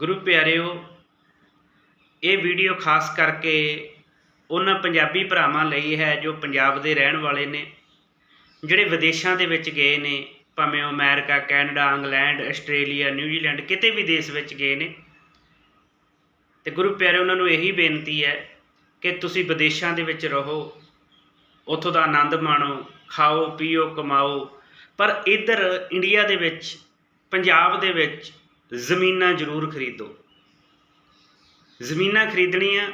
ਗੁਰੂ ਪਿਆਰਿਓ, ਇਹ ਵੀਡੀਓ ਖਾਸ ਕਰਕੇ ਉਹਨਾਂ ਪੰਜਾਬੀ ਭਰਾਵਾਂ ਲਈ ਹੈ ਜੋ ਪੰਜਾਬ ਦੇ ਰਹਿਣ ਵਾਲੇ ਨੇ, ਜਿਹੜੇ ਵਿਦੇਸ਼ਾਂ ਦੇ ਵਿੱਚ ਗਏ ਨੇ, ਭਾਵੇਂ ਉਹ America, Canada, England, Australia, New Zealand, ਕਿਤੇ ਵੀ ਦੇਸ਼ ਵਿੱਚ ਗਏ ਨੇ। ਤੇ ਗੁਰੂ ਪਿਆਰੇ ਉਹਨਾਂ ਨੂੰ ਇਹੀ ਬੇਨਤੀ ਹੈ ਕਿ ਤੁਸੀਂ ਵਿਦੇਸ਼ਾਂ ਦੇ ਵਿੱਚ ਰਹੋ, ਉੱਥੋਂ ਦਾ ਆਨੰਦ ਮਾਣੋ, ਖਾਓ, ਪੀਓ, ਕਮਾਓ। ਪਰ ਇੱਧਰ ਇੰਡੀਆ ਦੇ ਵਿੱਚ, ਪੰਜਾਬ ਦੇ ਵਿੱਚ ਜ਼ਮੀਨਾਂ ਜ਼ਰੂਰ ਖਰੀਦੋ। ਜ਼ਮੀਨਾਂ ਖਰੀਦਣੀਆਂ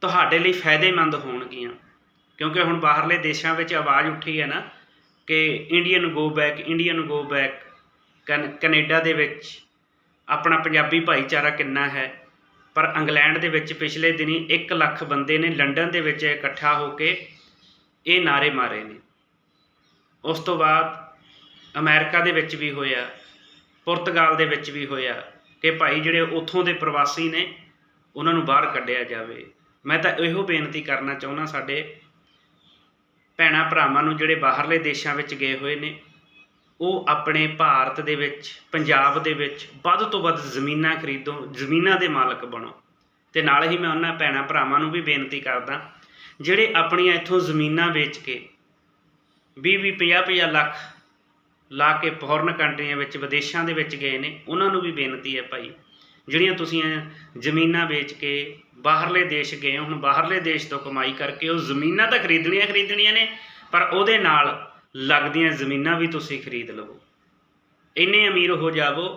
ਤੁਹਾਡੇ ਲਈ ਫਾਇਦੇਮੰਦ ਹੋਣਗੀਆਂ। ਕਿਉਂਕਿ ਹੁਣ ਬਾਹਰਲੇ ਦੇਸ਼ਾਂ ਵਿੱਚ ਆਵਾਜ਼ ਉੱਠੀ ਹੈ ਨਾ ਕਿ Indian go back Indian go back Canada ਦੇ ਵਿੱਚ ਆਪਣਾ ਪੰਜਾਬੀ ਭਾਈਚਾਰਾ ਕਿੰਨਾ ਹੈ। ਪਰ ਇੰਗਲੈਂਡ ਦੇ ਵਿੱਚ ਪਿਛਲੇ ਦਿਨੀ 1 ਲੱਖ ਬੰਦੇ ਨੇ ਲੰਡਨ ਦੇ ਵਿੱਚ ਇਕੱਠਾ ਹੋ ਕੇ ਇਹ ਨਾਰੇ ਮਾਰੇ ਨੇ। ਉਸ ਤੋਂ ਬਾਅਦ ਅਮਰੀਕਾ ਦੇ ਵਿੱਚ ਵੀ ਹੋਇਆ। ਪੁਰਤਗਾਲ ਦੇ ਵਿੱਚ ਵੀ ਹੋਇਆ ਕਿ ਭਾਈ ਜਿਹੜੇ ਉੱਥੋਂ ਦੇ ਪ੍ਰਵਾਸੀ ਨੇ, ਉਹਨਾਂ ਨੂੰ ਬਾਹਰ ਕੱਢਿਆ ਜਾਵੇ। ਮੈਂ ਤਾਂ ਇਹੋ ਬੇਨਤੀ ਕਰਨਾ ਚਾਹੁੰਦਾ ਸਾਡੇ ਭੈਣਾਂ ਭਰਾਵਾਂ ਨੂੰ ਜਿਹੜੇ ਬਾਹਰਲੇ ਦੇਸ਼ਾਂ ਵਿੱਚ ਗਏ ਹੋਏ ਨੇ, ਉਹ ਆਪਣੇ ਭਾਰਤ ਦੇ ਵਿੱਚ, ਪੰਜਾਬ ਦੇ ਵਿੱਚ ਵੱਧ ਤੋਂ ਵੱਧ ਜ਼ਮੀਨਾਂ ਖਰੀਦੋ, ਜ਼ਮੀਨਾਂ ਦੇ ਮਾਲਕ ਬਣੋ। ਤੇ ਨਾਲ ਹੀ ਮੈਂ ਉਹਨਾਂ ਭੈਣਾਂ ਭਰਾਵਾਂ ਨੂੰ ਵੀ ਬੇਨਤੀ ਕਰਦਾ, ਜਿਹੜੇ ਆਪਣੀਆਂ ਇੱਥੋਂ ਜ਼ਮੀਨਾਂ ਵੇਚ ਕੇ 20 20 50 50 ਲੱਖ ਲਾ ਕੇ ਫੋਰਨ ਕੰਟਰੀਆਂ ਵਿੱਚ ਵਿਦੇਸ਼ਾਂ ਦੇ ਵਿੱਚ ਗਏ ਨੇ ਉਹਨਾਂ ਨੂੰ ਵੀ ਬੇਨਤੀ ਹੈ ਭਾਈ ਜਿਹੜੀਆਂ ਤੁਸੀਂ ਜ਼ਮੀਨਾਂ ਵੇਚ ਕੇ ਬਾਹਰਲੇ ਦੇਸ਼ ਗਏ ਹੋ, ਹੁਣ ਬਾਹਰਲੇ ਦੇਸ਼ ਤੋਂ ਕਮਾਈ ਕਰਕੇ ਉਹ ਜ਼ਮੀਨਾਂ ਤਾਂ ਖਰੀਦਣੀਆਂ ਖਰੀਦਣੀਆਂ ਨੇ ਪਰ ਉਹਦੇ ਨਾਲ ਲੱਗਦੀਆਂ ਜ਼ਮੀਨਾਂ ਵੀ ਤੁਸੀਂ ਖਰੀਦ ਲਵੋ। ਇੰਨੇ ਅਮੀਰ ਹੋ ਜਾਵੋ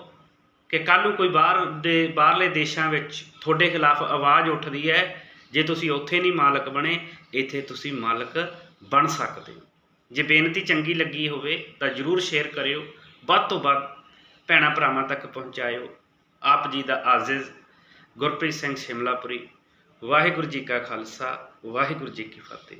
ਕਿ ਕੱਲ੍ਹ ਨੂੰ ਕੋਈ ਬਾਹਰ ਦੇ ਬਾਹਰਲੇ ਦੇਸ਼ਾਂ ਵਿੱਚ ਤੁਹਾਡੇ ਖਿਲਾਫ ਆਵਾਜ਼ ਉੱਠਦੀ ਹੈ ਜੇ ਤੁਸੀਂ ਉੱਥੇ ਨਹੀਂ ਮਾਲਕ ਬਣੇ ਇੱਥੇ ਤੁਸੀਂ ਮਾਲਕ ਬਣ ਸਕਦੇ ਹੋ। ਜੇ ਬੇਨਤੀ ਚੰਗੀ ਲੱਗੀ ਹੋਵੇ ਤਾਂ ਜਰੂਰ ਸ਼ੇਅਰ ਕਰਿਓ। ਵੱਧ ਤੋਂ ਵੱਧ ਭੈਣਾਂ ਭਰਾਵਾਂ ਤੱਕ ਪਹੁੰਚਾਇਓ। ਆਪ ਜੀ ਦਾ ਆਜ਼ਿਜ਼ ਗੁਰਪ੍ਰੀਤ ਸਿੰਘ ਸ਼ਿਮਲਾਪੁਰੀ, ਵਾਹਿਗੁਰੂ ਜੀ ਕਾ ਖਾਲਸਾ, ਵਾਹਿਗੁਰੂ ਜੀ ਕੀ ਫਤਿਹ।